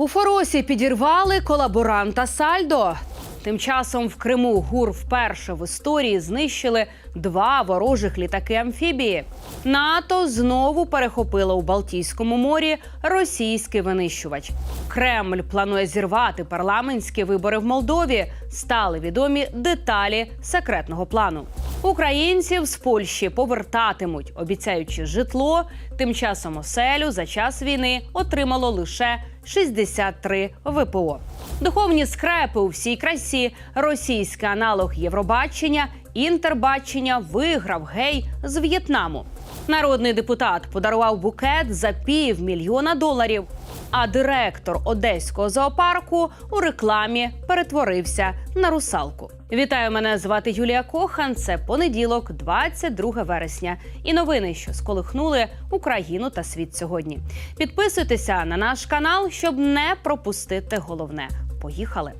У Форосі підірвали колаборанта Сальдо. Тим часом в Криму ГУР вперше в історії знищили два ворожих літаки амфібії. НАТО знову перехопило у Балтійському морі російський винищувач. Кремль планує зірвати парламентські вибори в Молдові. Стали відомі деталі секретного плану. Українців з Польщі повертатимуть, обіцяючи житло. Тим часом оселю за час війни отримало лише 63 ВПО. Духовні скрепи у всій красі. Російський аналог Євробачення, інтербачення виграв гей з В'єтнаму. Народний депутат подарував букет за півмільйона доларів. А директор одеського зоопарку у рекламі перетворився на русалку. Вітаю, мене звати Юлія Кохан. Це понеділок, 22 вересня. І новини, що сколихнули Україну та світ сьогодні. Підписуйтеся на наш канал, щоб не пропустити головне. Поїхали!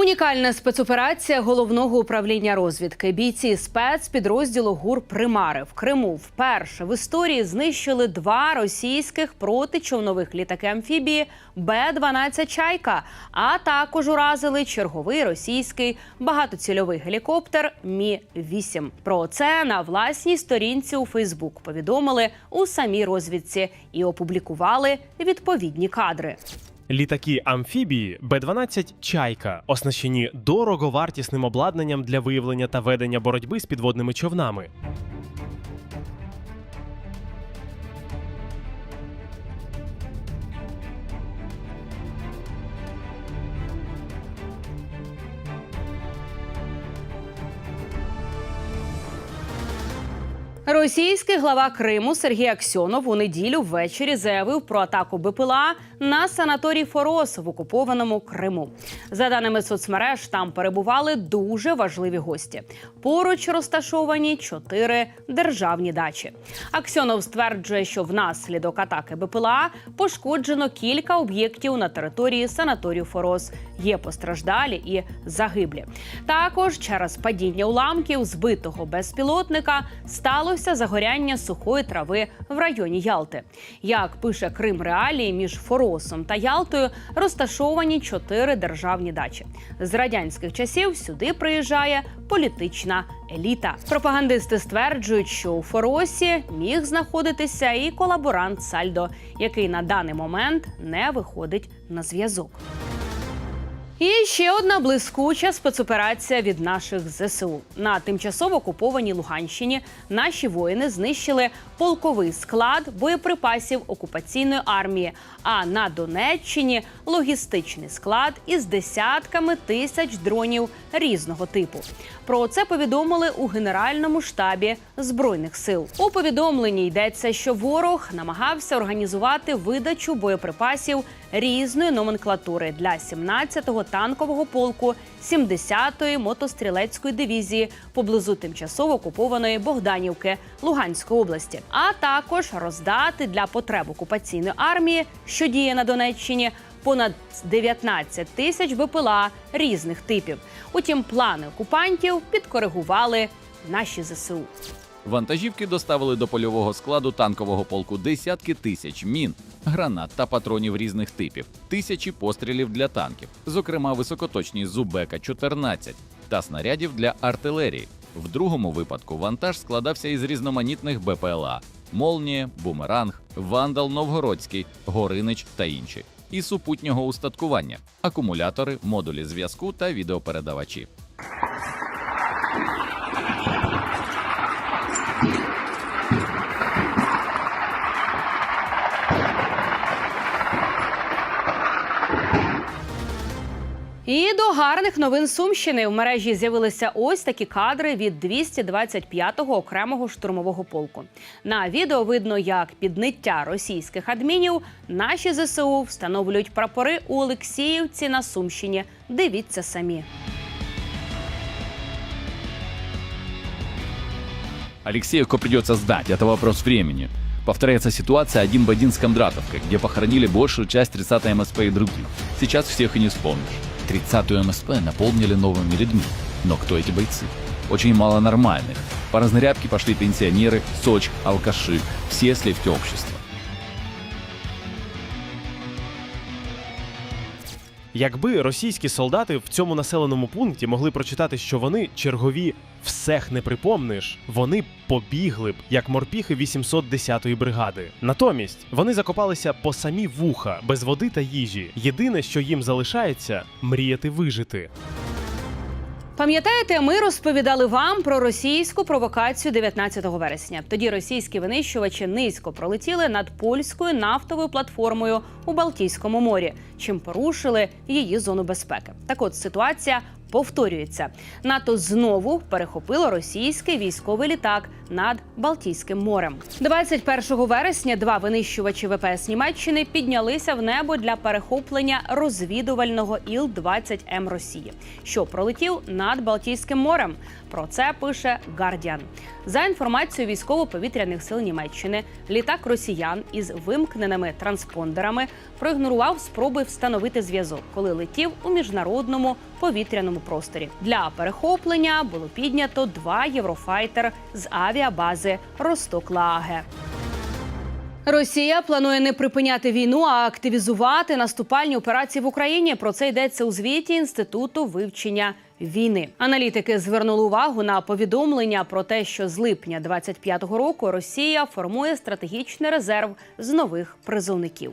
Унікальна спецоперація головного управління розвідки. Бійці спецпідрозділу ГУР Примари в Криму вперше в історії знищили два російських протичовнових літаки амфібії Б-12 Чайка, а також уразили черговий російський багатоцільовий гелікоптер Мі 8 Про це на власній сторінці у Фейсбук повідомили у самій розвідці і опублікували відповідні кадри. Літаки амфібії Б-12 Чайка оснащені дороговартісним обладнанням для виявлення та ведення боротьби з підводними човнами. Російський глава Криму Сергій Аксьонов у неділю ввечері заявив про атаку БПЛА на санаторій Форос в окупованому Криму. За даними соцмереж, там перебували дуже важливі гості. Поруч розташовані чотири державні дачі. Аксьонов стверджує, що внаслідок атаки БПЛА пошкоджено кілька об'єктів на території санаторію Форос. Є постраждалі і загиблі. Також через падіння уламків збитого безпілотника сталося загоряння сухої трави в районі Ялти. Як пише Крим Реалії, між Форосом та Ялтою розташовані чотири державні дачі. З радянських часів сюди приїжджає політична еліта. Пропагандисти стверджують, що у Форосі міг знаходитися і колаборант Сальдо, який на даний момент не виходить на зв'язок. І ще одна блискуча спецоперація від наших ЗСУ на тимчасово окупованій Луганщині. Наші воїни знищили полковий склад боєприпасів окупаційної армії. А на Донеччині логістичний склад із десятками тисяч дронів різного типу. Про це повідомили у Генеральному штабі збройних сил. У повідомленні йдеться, що ворог намагався організувати видачу боєприпасів різної номенклатури для 17-го танкового полку 70-ї мотострілецької дивізії поблизу тимчасово окупованої Богданівки Луганської області, а також роздати для потреб окупаційної армії, що діє на Донеччині. Понад 19 тисяч БПЛА різних типів. Утім, плани окупантів підкоригували наші ЗСУ. Вантажівки доставили до польового складу танкового полку десятки тисяч мін, гранат та патронів різних типів, тисячі пострілів для танків, зокрема високоточні Зубека 14 та снарядів для артилерії. В другому випадку вантаж складався із різноманітних БПЛА: Молнія, Бумеранг, Вандал Новгородський, Горинич та інші. І супутнього устаткування, акумулятори, модулі зв'язку та відеопередавачі. І до гарних новин Сумщини в мережі з'явилися ось такі кадри від 225-го окремого штурмового полку. На відео видно, як під ниття російських адмінів наші ЗСУ встановлюють прапори у Олексіївці на Сумщині. Дивіться самі. Алексеевку придется сдать, это вопрос времени. Повторяется ситуация один в один с Кондратовкой, где похоронили большую часть 30-й МСП и других. Сейчас всех и не вспомнишь. 30-ю МСП наполнили новыми людьми. Но кто эти бойцы? Очень мало нормальных. По разнарядке пошли пенсионеры, соч, алкаши, все сливки общества. Якби російські солдати в цьому населеному пункті могли прочитати, що вони чергові всех не припомниш, вони побігли б як морпіхи 810-ї бригади. Натомість вони закопалися по самі вуха без води та їжі. Єдине, що їм залишається, мріяти вижити. Пам'ятаєте, ми розповідали вам про російську провокацію 19 вересня. Тоді російські винищувачі низько пролетіли над польською нафтовою платформою у Балтійському морі, чим порушили її зону безпеки. Так от ситуація повторюється. НАТО знову перехопило російський військовий літак над Балтійським морем. 21 вересня два винищувачі ВПС Німеччини піднялися в небо для перехоплення розвідувального Іл-20М Росії, що пролетів над Балтійським морем. Про це пише Гардіан. За інформацією військово-повітряних сил Німеччини, літак росіян із вимкненими транспондерами проігнорував спроби встановити зв'язок, коли летів у міжнародному повітряному просторі. Для перехоплення було піднято два єврофайтер з авіабази Росток-Лаге. Росія планує не припиняти війну, а активізувати наступальні операції в Україні. Про це йдеться у звіті інституту вивчення війни. Аналітики звернули увагу на повідомлення про те, що з липня 25-го року Росія формує стратегічний резерв з нових призовників.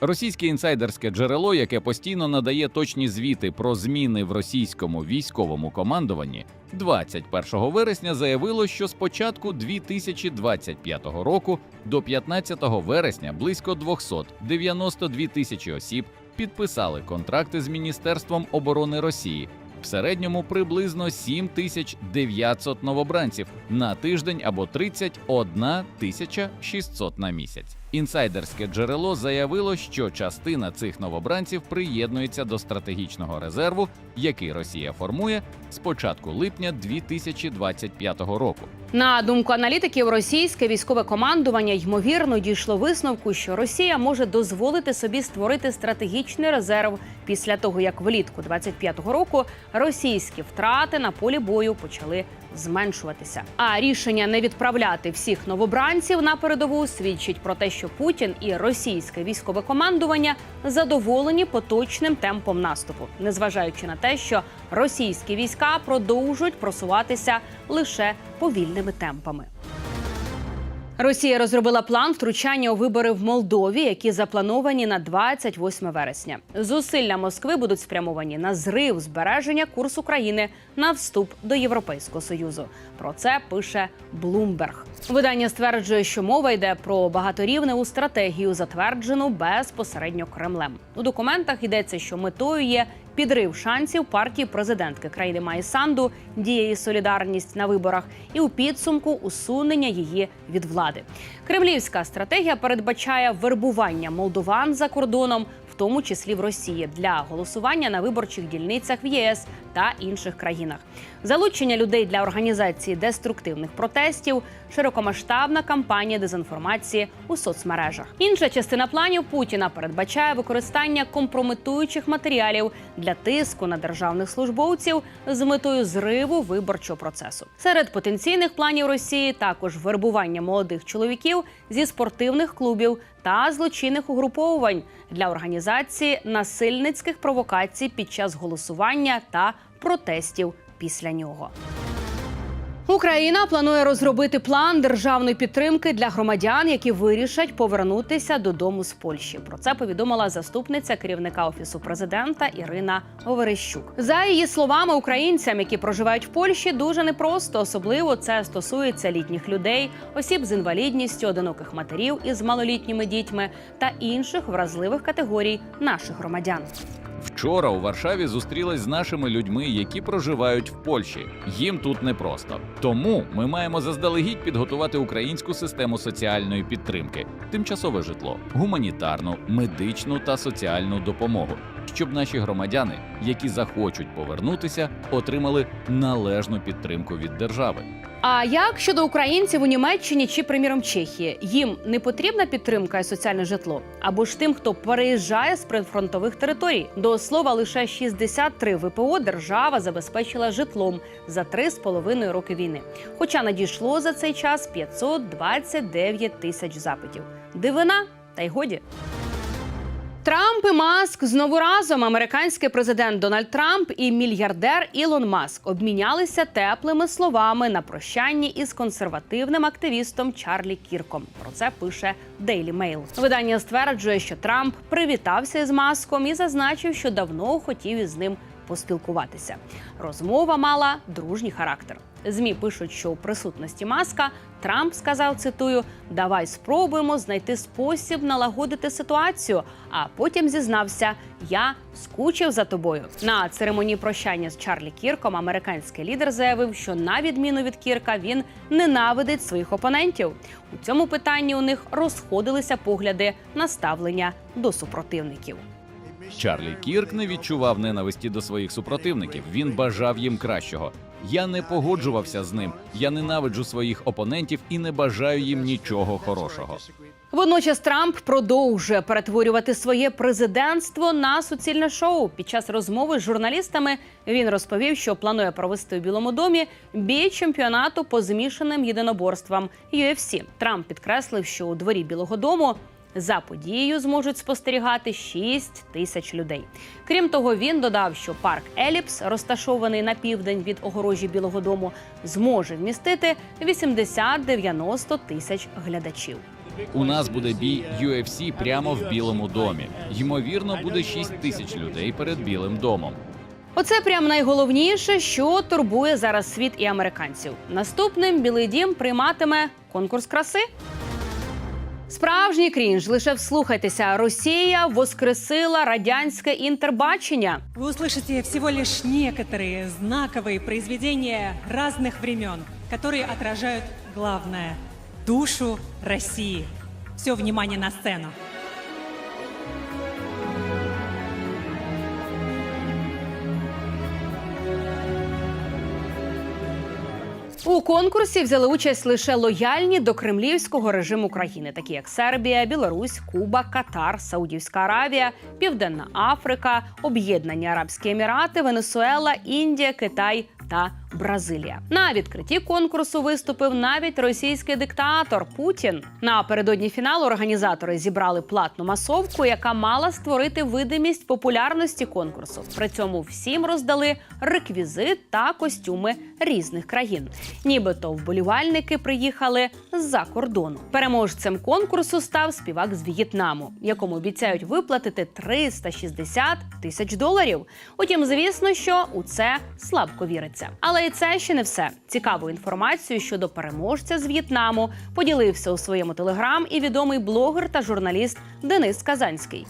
Російське інсайдерське джерело, яке постійно надає точні звіти про зміни в російському військовому командуванні, 21 вересня заявило, що з початку 2025 року до 15 вересня близько 292 тисячі осіб підписали контракти з Міністерством оборони Росії. В середньому приблизно 7900 новобранців на тиждень або 31 тисяча 600 на місяць. Інсайдерське джерело заявило, що частина цих новобранців приєднується до стратегічного резерву, який Росія формує з початку липня 2025 року. На думку аналітиків, російське військове командування ймовірно дійшло висновку, що Росія може дозволити собі створити стратегічний резерв після того, як влітку 25-го року російські втрати на полі бою почали зменшуватися. А рішення не відправляти всіх новобранців на передову свідчить про те, що Путін і російське військове командування задоволені поточним темпом наступу, незважаючи на те, що російські війська продовжують просуватися лише повільними темпами. Росія розробила план втручання у вибори в Молдові, які заплановані на 28 вересня. Зусилля Москви будуть спрямовані на зрив збереження курсу країни на вступ до Європейського союзу. Про це пише Bloomberg. Видання стверджує, що мова йде про багаторівневу стратегію, затверджену безпосередньо Кремлем. У документах йдеться, що метою є підрив шансів партії президентки країни Майсанду, дієї солідарність на виборах і у підсумку усунення її від влади. Кремлівська стратегія передбачає вербування молдован за кордоном. В тому числі в Росії для голосування на виборчих дільницях в ЄС та інших країнах, залучення людей для організації деструктивних протестів, широкомасштабна кампанія дезінформації у соцмережах. Інша частина планів Путіна передбачає використання компрометуючих матеріалів для тиску на державних службовців з метою зриву виборчого процесу. Серед потенційних планів Росії також вербування молодих чоловіків зі спортивних клубів та злочинних угруповувань для організації насильницьких провокацій під час голосування та протестів після нього. Україна планує розробити план державної підтримки для громадян, які вирішать повернутися додому з Польщі. Про це повідомила заступниця керівника офісу президента Ірина Оверещук. За її словами, українцям, які проживають в Польщі, дуже непросто. Особливо це стосується літніх людей, осіб з інвалідністю, одиноких матерів із малолітніми дітьми та інших вразливих категорій наших громадян. Вчора у Варшаві зустрілась з нашими людьми, які проживають в Польщі. Їм тут непросто. Тому ми маємо заздалегідь підготувати українську систему соціальної підтримки, тимчасове житло, гуманітарну, медичну та соціальну допомогу, щоб наші громадяни, які захочуть повернутися, отримали належну підтримку від держави. А як щодо українців у Німеччині чи, приміром, Чехії? Їм не потрібна підтримка і соціальне житло? Або ж тим, хто переїжджає з прифронтових територій? До слова, лише 63 ВПО держава забезпечила житлом за 3,5 роки війни. Хоча надійшло за цей час 529 тисяч запитів. Дивина, та й годі. Трамп і Маск знову разом. Американський президент Дональд Трамп і мільярдер Ілон Маск обмінялися теплими словами на прощанні із консервативним активістом Чарлі Кірком. Про це пише Daily Mail. Видання стверджує, що Трамп привітався із Маском і зазначив, що давно хотів із ним поспілкуватися. Розмова мала дружній характер. Змі пишуть, що у присутності маска Трамп сказав: цитую: Давай спробуємо знайти спосіб налагодити ситуацію. А потім зізнався: Я скучив за тобою. На церемонії прощання з Чарлі Кірком американський лідер заявив, що на відміну від Кірка він ненавидить своїх опонентів. У цьому питанні у них розходилися погляди на ставлення до супротивників. Чарлі Кірк не відчував ненависті до своїх супротивників. Він бажав їм кращого. Я не погоджувався з ним. Я ненавиджу своїх опонентів і не бажаю їм нічого хорошого. Водночас Трамп продовжує перетворювати своє президентство на суцільне шоу. Під час розмови з журналістами він розповів, що планує провести у Білому домі бій чемпіонату по змішаним єдиноборствам UFC. Трамп підкреслив, що у дворі Білого Дому за подією зможуть спостерігати 6 тисяч людей. Крім того, він додав, що парк Еліпс, розташований на південь від огорожі Білого Дому, зможе вмістити 80-90 тисяч глядачів. У нас буде бій UFC прямо в Білому домі. Ймовірно, буде 6 тисяч людей перед Білим домом. Оце прям найголовніше, що турбує зараз світ і американців. Наступним Білий Дім прийматиме конкурс краси. Справжній крінж, лише вслухайтеся. Росія воскресила радянське інтербачення. Вы услышите всего лишь некоторые знаковые произведения разных времен, которые отражают главное – душу России. Все внимание на сцену. У конкурсі взяли участь лише лояльні до кремлівського режиму країни, такі як Сербія, Білорусь, Куба, Катар, Саудівська Аравія, Південна Африка, Об'єднані Арабські Емірати, Венесуела, Індія, Китай та Бразилія. На відкритті конкурсу виступив навіть російський диктатор Путін. Напередодні фіналу організатори зібрали платну масовку, яка мала створити видимість популярності конкурсу. При цьому всім роздали реквізит та костюми різних країн. Нібито вболівальники приїхали з-за кордону. Переможцем конкурсу став співак з В'єтнаму, якому обіцяють виплатити 360 тисяч доларів. Утім, звісно, що у це слабко віриться. Але і це ще не все. Цікаву інформацію щодо переможця з В'єтнаму поділився у своєму телеграм і відомий блогер та журналіст Денис Казанський.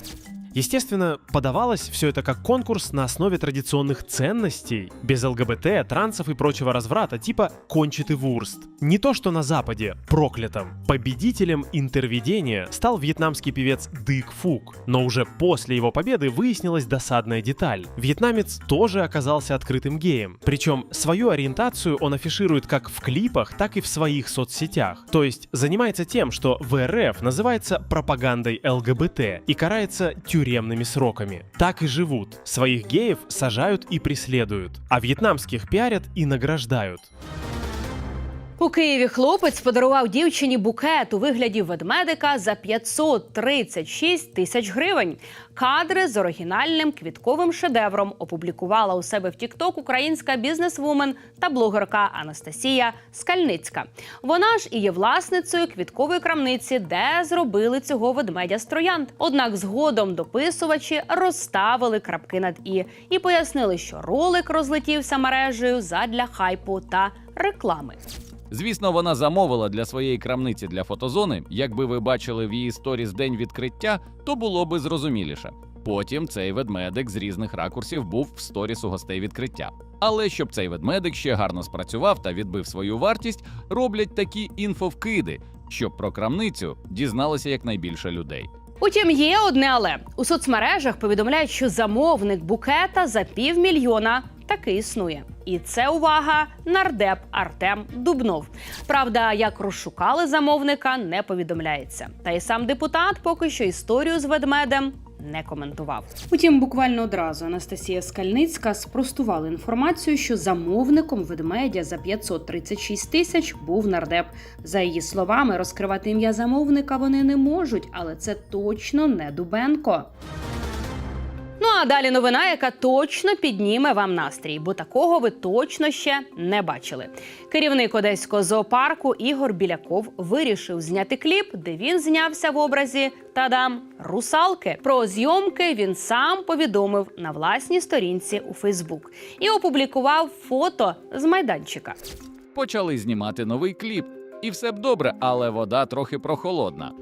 Естественно, подавалось все это как конкурс на основе традиционных ценностей, без ЛГБТ, трансов и прочего разврата, типа «конченый вурст». Не то, что на Западе, проклятом. Победителем интерведения стал вьетнамский певец Дык Фук, но уже после его победы выяснилась досадная деталь. Вьетнамец тоже оказался открытым геем, причем свою ориентацию он афиширует как в клипах, так и в своих соцсетях. То есть занимается тем, что в РФ называется пропагандой ЛГБТ и карается тюремными сроками. Так и живут. Своих геев сажают и преследуют, а вьетнамских пиарят и награждают. У Києві хлопець подарував дівчині букет у вигляді ведмедика за 536 тисяч гривень. Кадри з оригінальним квітковим шедевром опублікувала у себе в Тікток українська бізнесвумен та блогерка Анастасія Скальницька. Вона ж і є власницею квіткової крамниці, де зробили цього ведмедя з. Однак згодом дописувачі розставили крапки над і і пояснили, що ролик розлетівся мережею задля хайпу та реклами. Звісно, вона замовила для своєї крамниці для фотозони. Якби ви бачили в її сторіс день відкриття, то було би зрозуміліше. Потім цей ведмедик з різних ракурсів був в сторіс у гостей відкриття. Але щоб цей ведмедик ще гарно спрацював та відбив свою вартість, роблять такі інфовкиди, щоб про крамницю дізналося якнайбільше людей. Утім, є одне але у соцмережах повідомляють, що замовник букета за півмільйона таки існує. І це увага нардеп Артем Дубнов. Правда, як розшукали замовника, не повідомляється. Та й сам депутат поки що історію з ведмедем не коментував. Утім, буквально одразу Анастасія Скальницька спростувала інформацію, що замовником ведмедя за 536 тисяч був нардеп. За її словами, розкривати ім'я замовника вони не можуть, але це точно не Дубенко. А далі новина, яка точно підніме вам настрій, бо такого ви точно ще не бачили. Керівник одеського зоопарку Ігор Біляков вирішив зняти кліп, де він знявся в образі тадам русалки. Про зйомки він сам повідомив на власній сторінці у Фейсбук і опублікував фото з майданчика. Почали знімати новий кліп. І все б добре, але вода трохи прохолодна.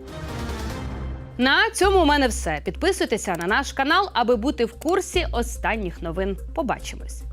На цьому у мене все. Підписуйтеся на наш канал, аби бути в курсі останніх новин. Побачимось.